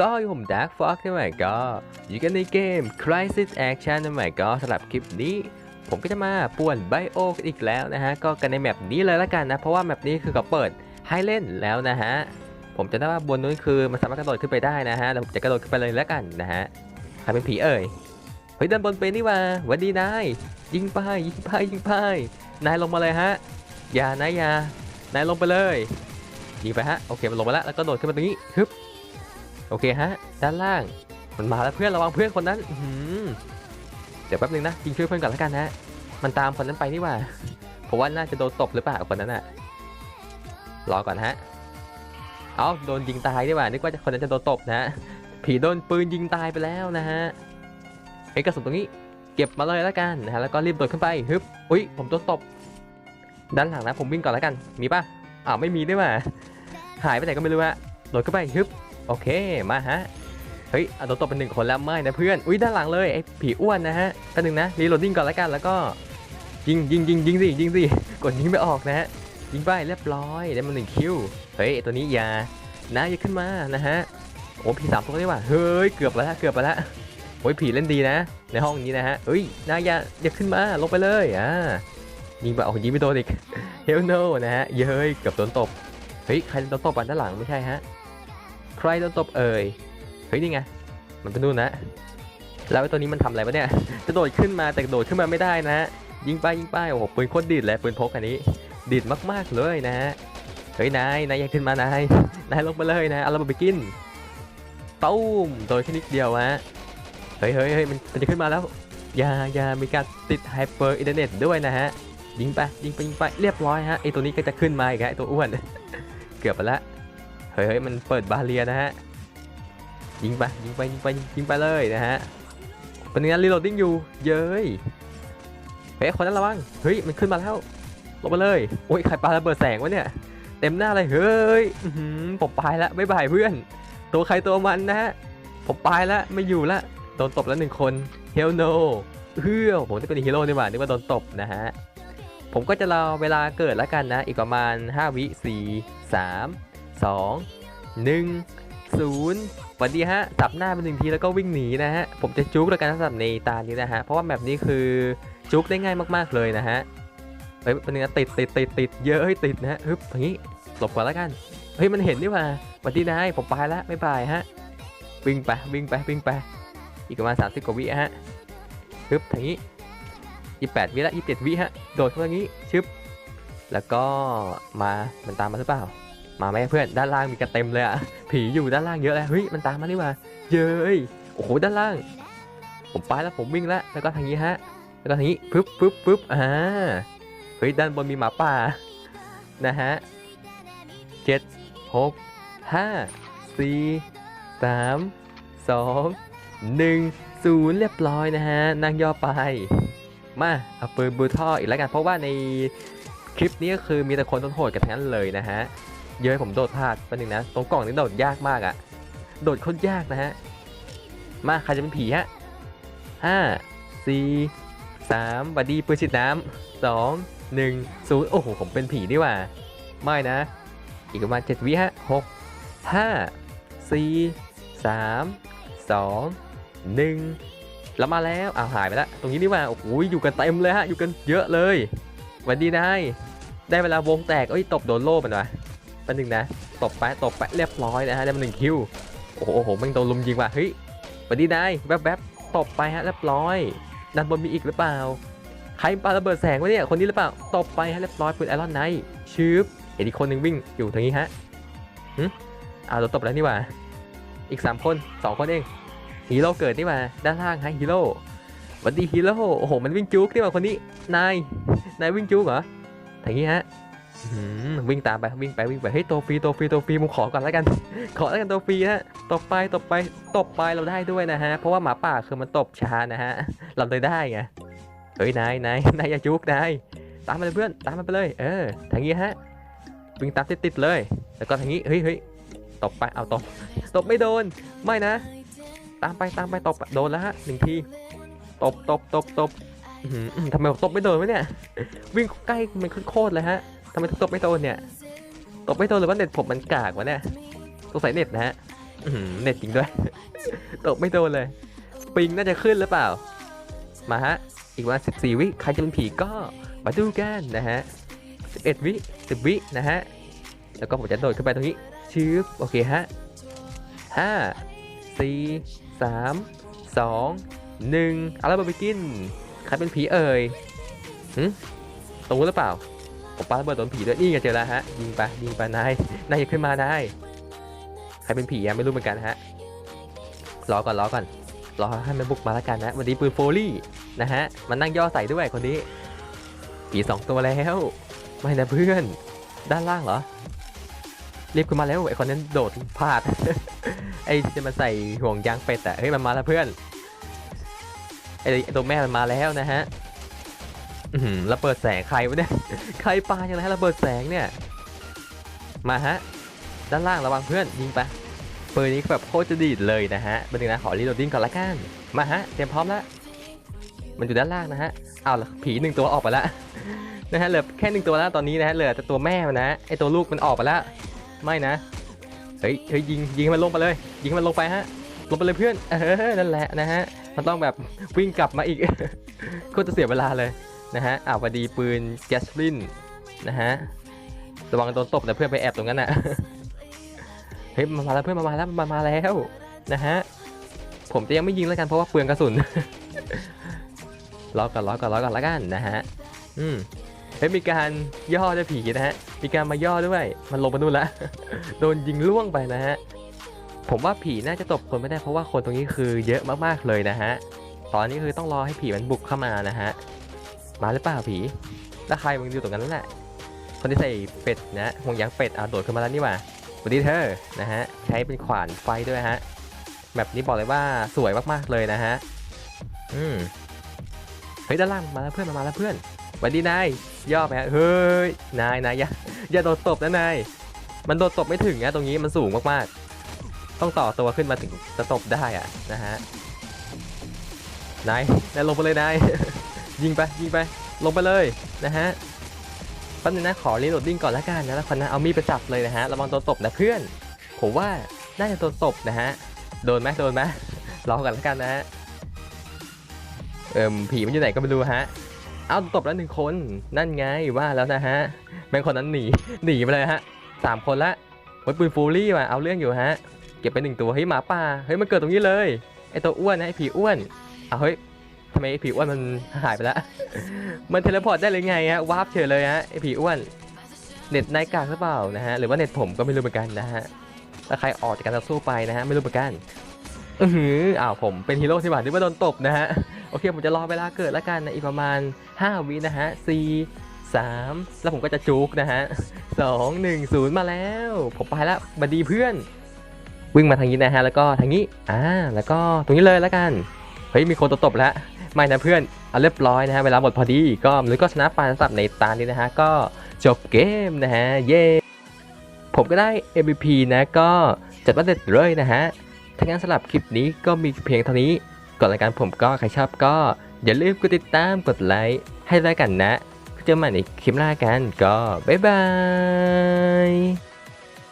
ก็อยู่ผม Dark Fox ใช่ไหมก็อยู่กันในเกม Crisis Action ใช่ไหมก็สำหรับคลิปนี้ ผมก็จะมาป่วนไบโอกันอีกแล้วนะฮะ ก็กันในแมปนี้เลยละกันนะ เพราะว่าแมปนี้คือเขาเปิดให้เล่นแล้วนะฮะ ผมจะได้ว่าบนนู้นคือมันสามารถกระโดดขึ้นไปได้นะฮะเดี๋ยวผมจะกระโดดขึ้นไปเลยละกันนะฮะใครเป็นผีเอ่ยเฮ้ยด้านบนเป็นนี่ว่าหวันดีนายยิงไปยิงไปยิงไปนายลงมาเลยฮะอย่านายอย่านายลงไปเลยยิงไปฮะโอเคมันลงมาแล้วแล้วก็โดดขึ้นมาตรงนี้ฮึบ โอเคฮะ ด้านล่าง มันมาแล้วเพื่อนระวังเพื่อนคนนั้นอื้อหือเดี๋ยวแป๊บนึงนะยิงช่วยเพื่อนก่อนแล้วกันนะมันตามคนนั้นไปนี่ว่าผมว่าน่าจะโดนตบหรือเปล่าคนนั้นอะรอก่อนฮะ เอาโดนยิงตายนี่ว่า นึกว่าคนนั้นจะโดนตบนะฮะผีโดนปืนยิงตายไปแล้วนะฮะไอ้กระสุนตรงนี้เก็บมาเลยแล้วกันนะฮะ แล้วก็รีบโดดขึ้นไปฮึบ อุ้ยผมโดนตบ ด้านหลังนะผมวิ่งก่อนแล้วกัน มีป่ะอ้าวไม่มีนี่ว่าหายไปไหนก็ไม่รู้อะโดดขึ้นไปฮึบ โอเคมาฮะเฮ้ยเอาโดนตบเป็นหนึ่งคนแล้วไม่นะเพื่อนอุ้ยด้านหลังเลยไอ้ผีอ้วนนะฮะแป๊บนึงนะรีโหลดดิ้งก่อนแล้วกันแล้วก็ยิงยิงยิงยิงสิยิงสิกดยิงไม่ออกนะฮะยิงไปเรียบร้อยได้มาหนึ่งคิวเฮ้ยตัวนี้ยานะอย่าขึ้นมานะฮะโอ้ผีสามตัวได้ว่ะเฮ้ยเกือบไปแล้วเกือบไปแล้วโอ้ยผีเล่นดีนะ ในห้องนี้นะฮะเฮ้ยนายอย่าอย่าขึ้นมาลงไปเลยอ่ายิงไปโอ้ยิงไม่โดนอีกเฮลโนนะฮะเย้ยเกือบโดนตบเฮ้ยใครโดนตบอะด้านหลังไม่ใช่ฮะ ใครโดนตบเอ่ย เฮ้ยนี่ไง มันเป็นนู่นนะ แล้วตัวนี้มันทำอะไรวะเนี่ย จะโดดขึ้นมาแต่โดดขึ้นมาไม่ได้นะ ยิงไปยิงไปโอ้โหปืนโคตรดีดเลยปืนพกอันนี้ ดีดมากๆเลยนะฮะเฮ้ยนายนายอย่าขึ้นมานายนายลงไปเลยนะเอาระเบิดไปกินตุ้มโดนแค่นิดเดียวฮะเฮ้ยเฮ้ยเฮ้ยมันมันจะขึ้นมาแล้วอย่าอย่ามีการติดไฮเปอร์อินเทอร์เน็ตด้วยนะฮะยิงไปยิงไปยิงไปเรียบร้อยฮะไอตัวนี้ก็จะขึ้นมาอีกฮะไอตัวอ้วน เกือบไปละ เฮ้ยมันเปิดบาเรียนะฮะ ยิงไปยิงไปยิงไปยิงไปเลยนะฮะเป็นงานรีโหลดดิ้งอยู่ เย้ย เฮ้ยคนนั้นระวัง เฮ้ยมันขึ้นมาแล้วลงมาเลย โอ้ยใครปาระเบิดแสงวะเนี่ย เต็มหน้าเลย เฮ้ยอื้อหือผมไปละบ๊ายบายเพื่อน ตัวใครตัวมันนะฮะ ผมไปละไม่อยู่ละ โดนตบแล้วหนึ่งคน เฮลโนเฮ้ยผมจะเป็นฮีโร่นี่หว่านึกว่าโดนตบนะฮะ ผมก็จะรอเวลาเกิดแล้วกันนะ อีกประมาณ 5 วิ 4 3 2 1 0สวัสดีฮะสับหน้าเป็นหนึ่งทีแล้วก็วิ่งหนีนะฮะผมจะจุกแล้วกันสำหรับในตานี้นะฮะเพราะว่าแบบนี้คือจุกได้ง่ายมากๆเลยนะฮะเฮ้ยเป็นไงติดติดติดติดเยอะเฮ้ยติดนะฮะฮึบอย่างนี้หลบก่อนแล้วกันเฮ้ยมันเห็นนี่ว่าสวัสดีนายผมไปแล้วไม่บายฮะวิ่งไปวิ่งไปวิ่งไปอีกประมาณ30กว่าวิฮะฮึบอย่างนี้28วิละ27วิฮะโดดเข้าอย่างนี้ชึบแล้วก็มามันตามมาหรือเปล่า มาไหมเพื่อนด้านล่างมีกระเต็มเลยอะผีอยู่ด้านล่างเยอะเลยเฮ้ยมันตามมานี่ว่าเย้ยโอ้โหด้านล่าง ผมไปแล้วผมวิ่งแล้วแล้วก็ทางนี้ฮะ แล้วก็ทางนี้ปึ๊บปึ๊บปึ๊บอ่าเฮ้ยด้านบนมีหมาป่านะฮะเจ็ดหกห้าสี่สามสองหนึ่งศูนย์เรียบร้อยนะฮะนั่งย่อไป มาเอาปืนบูท่ออีกแล้วกันเพราะว่าในคลิปนี้ก็คือมีแต่คนต้นโหดกันทั้งนั้นเลยนะฮะ เยอะให้ผมโดดพลาดป๊บนึงนะ ตรงกล่องนี้โดดยากมากอะโดดโคตรยากนะฮะ มาใครจะเป็นผีฮะห้าสี่สามบัดดีปืนฉีดน้ำสองหนึ่งศูนย์โอ้โห ผมเป็นผีนี่ว่า ไม่นะ อีกประมาณเจ็ดวิฮะหกห้าสี่สามสองหนึ่งแล้วมาแล้วอ้าวหายไปแล้ว ตรงนี้นี่ว่า โอ้โห อยู่กันเต็มเลยฮะ อยู่กันเยอะเลย วันดีนายได้เวลาวงแตก เอ้ย ตบโดนโล่มันวะ แป๊บนึงนะตบไปตบไปเรียบร้อยนะฮะได้มาหนึ่งคิวโอ้โหแมันโดนลุมยิงว่ะเฮ้ยหวันดีนายแวบๆตบไปฮะเรียบร้อยด้านบนมีอีกหรือเปล่าใครปาระเบิดแสงวะเนี่ยคนนี้หรือเปล่าตบไปฮะเรียบร้อยปืนไอรอนไนท์ชืบเห็นอีกคนหนึ่งวิ่งอยู่ทางนี้ฮะหึอ้าวโดนตบแล้วนี่ว่าอีก 3 คน 2 คนเองฮีโร่เกิดนี่ว่าด้านล่างฮะฮีโร่วันดีฮีโร่โอ้โหมันวิ่งจุกนี่ว่าคนนี้นายนายวิ่งจุกเหรอทางนี้ฮะ วิ่งตามไปวิ่งไปวิ่งไปเฮ้ยตัวฟรีตัวฟรีตัวฟรีผมขอก่อนแล้วกันขอแล้วกันตัวฟรีฮะตบไปตบไปตบไปเราได้ด้วยนะฮะเพราะว่าหมาป่าคือมันตบช้านะฮะเราเลยได้ไงเฮ้ยนายนายนายอย่าจุกนายตามมาเลยเพื่อนตามมันไปเลย เออทางนี้ฮะวิ่งตามติดๆเลยแล้วก็ทางนี้เฮ้ยเฮ้ยตบไปเอาตบตบไม่โดนไม่นะ ตามไปตามไปตบโดนแล้วฮะหนึ่งทีตบตบตบตบทำไมผมตบไม่โดนวะเนี่ย วิ่งใกล้มันโคตรเลยฮะ ทำไมตบไม่โดนเนี่ย ตบไม่โดนหรือว่าเน็ตผมมันกากวะเนี่ยสงสัยเน็ตนะฮะเน็ตจริงด้วยตกไม่โดนเลย ปิงน่าจะขึ้นหรือเปล่า มาฮะ อีกวัน14วิ ใครจะเป็นผีก็มาดูกันนะฮะ11วิ10วินะฮะ แล้วก็ผมจะโดดขึ้นไปตรงนี้ ชืบโอเคฮะ5 4 3 2 1เอาละมาไปกินใครเป็นผีเอ่ยหึตูหรือเปล่า ผมปาระเบิดโดนผีด้วยนี่ไงเจอแล้วฮะยิงไปยิงไปนายนายอย่าขึ้นมานายใครเป็นผีอะไม่รู้เหมือนกันฮะรอก่อนรอก่อนรอให้มันบุกมาแล้วกันนะวันนี้ปืนโฟลี่นะฮะมันนั่งย่อใส่ด้วยคนนี้ผีสองตัวแล้วไม่นะเพื่อนด้านล่างเหรอรีบขึ้นมาแล้วไอคนนั้นโดดพลาดไอจะมาใส่ห่วงยางเป็ดอะเฮ้ยมันมาแล้วเพื่อนไอตัวแม่มันมาแล้วนะฮะ ระเบิดแสงใครวะเนี่ย ใครปาอย่างไรฮะระเบิดแสงเนี่ย มาฮะ ด้านล่างระวังเพื่อนยิงไปปืนนี้แบบโคตรจะดีดเลยนะฮะเป็นหนึ่งนะขอรีโหลดดิ้งก่อนละกัน มาฮะ เตรียมพร้อมแล้ว มันอยู่ด้านล่างนะฮะ เอาละผีหนึ่งตัวออกไปแล้วนะฮะเหลือแค่หนึ่งตัวแล้วตอนนี้นะฮะเหลือแต่ตัวแม่มันนะไอตัวลูกมันออกไปแล้ว ไม่นะ เฮ้ยเฮ้ยยิงยิงมันลงไปเลย ยิงมันลงไปฮะ ลงไปเลยเพื่อน เออ นั่นแหละนะฮะ มันต้องแบบวิ่งกลับมาอีกโคตรจะเสียเวลาเลย นะฮะอาวพอดีปืนแก๊สลินนะฮะระวังโดนตบแต่เพื่อนไปแอบตรงนั้นน่ะเฮ้ยมาแล้วเพื่อนมาแล้วมันมาแล้วนะฮะผมจะยังไม่ยิงแล้วกันเพราะว่าเปลืองกระสุนรอก่อนรอก่อนรอก่อนแล้วกันนะฮะอืมเฮ้ยมีการย่อด้วยผีนะฮะมีการมาย่อด้วย มันลงมานู่นละโดนยิงล่วงไปนะฮะผมว่าผีน่าจะตบคนไม่ได้เพราะว่าคนตรงนี้คือเยอะมากๆเลยนะฮะตอนนี้คือต้องรอให้ผีมันบุกเข้ามานะฮะ มาหรือเปล่าผีแล้วใครมึงอยู่ตรงนั้นแหละคนที่ใส่เป็ดนะห่วงยางเป็ดเอาโดดขึ้นมาแล้วนี่ว่าสวัสดีเธอนะฮะใช้เป็นขวานไฟด้วยฮะแบบนี้บอกเลยว่าสวยมากๆเลยนะฮะอืมเฮ้ยด้านล่างมาแล้วเพื่อนมาแล้วเพื่อนสวัสดีนายย่อไปฮะเฮ้ยนายนายอย่าอย่าโดดตบนะนายมันโดดตบไม่ถึงนะตรงนี้มันสูงมากๆ ต้องต่อตัวขึ้นมาถึงจะตบได้อะนะฮะนายนายลงไปเลยนาย ยิงไปยิงไปลงไปเลยนะฮะแป๊บนึงนะขอรีโหลดดิ้งก่อนละกันนะแล้วคนนะเอามีดไปจับเลยนะฮะระวังโดนตบนะเพื่อน ผมว่าน่าจะโดนตบนะฮะโดนไหมโดนไหมรอกันละกันนะฮะเอิมผีมันอยู่ไหนก็ไม่รู้ฮะเอาตบแล้วหนึ่งคนนั่นไงว่าแล้วนะฮะแม่งคนนั้นหนีหนีไปเลยฮะสามคนละโอ้ปืนฟูรี่ว่ะเอาเรื่องอยู่ฮะเก็บไปหนึ่งตัวเฮ้ยหมาป่าเฮ้ยมันเกิดตรงนี้เลยไอตัวอ้วนนะไอผีอ้วนเอาเฮ้ย ทำไมไอผีอ้วนมันหายไปแล้ว มันเทเลพอร์ตได้เลยไงฮะวาร์ปเฉยเลยฮะไอผีอ้วน เน็ตนายกากหรือเปล่านะฮะ หรือว่าเน็ตผมก็ไม่รู้เหมือนกันนะฮะ ถ้าใครออกจากการต่อสู้ไปนะฮะไม่รู้เหมือนกัน อือหืออ้าวผมเป็นฮีโร่ที่หว่าที่ว่าโดนตบนะฮะ โอเคผมจะรอเวลาเกิดแล้วกันนะอีกประมาณ 5 วินะฮะ4 3แล้วผมก็จะจุกนะฮะ2 1 0มาแล้ว ผมไปแล้วบัดดีเพื่อน วิ่งมาทางนี้นะฮะ แล้วก็ทางนี้ อ่า แล้วก็ตรงนี้เลยแล้วกัน เฮ้ย มีคนตบแล้ว ไม่นะเพื่อนเอาเรียบร้อยนะฮะเวลาหมดพอดีก็หรือก็ชนะไปสำหรับในตานี้นะฮะก็จบเกมนะฮะเย้ผมก็ได้ MVP นะก็จัดว่าเด็ดเลยนะฮะถ้างั้นสำหรับคลิปนี้ก็มีเพียงเท่านี้ก่อนรายการผมก็ใครชอบก็อย่าลืมกดติดตามกดไลค์ให้ด้วยกันนะเจอกันใหม่ในคลิปหน้ากันก็บ๊ายบาย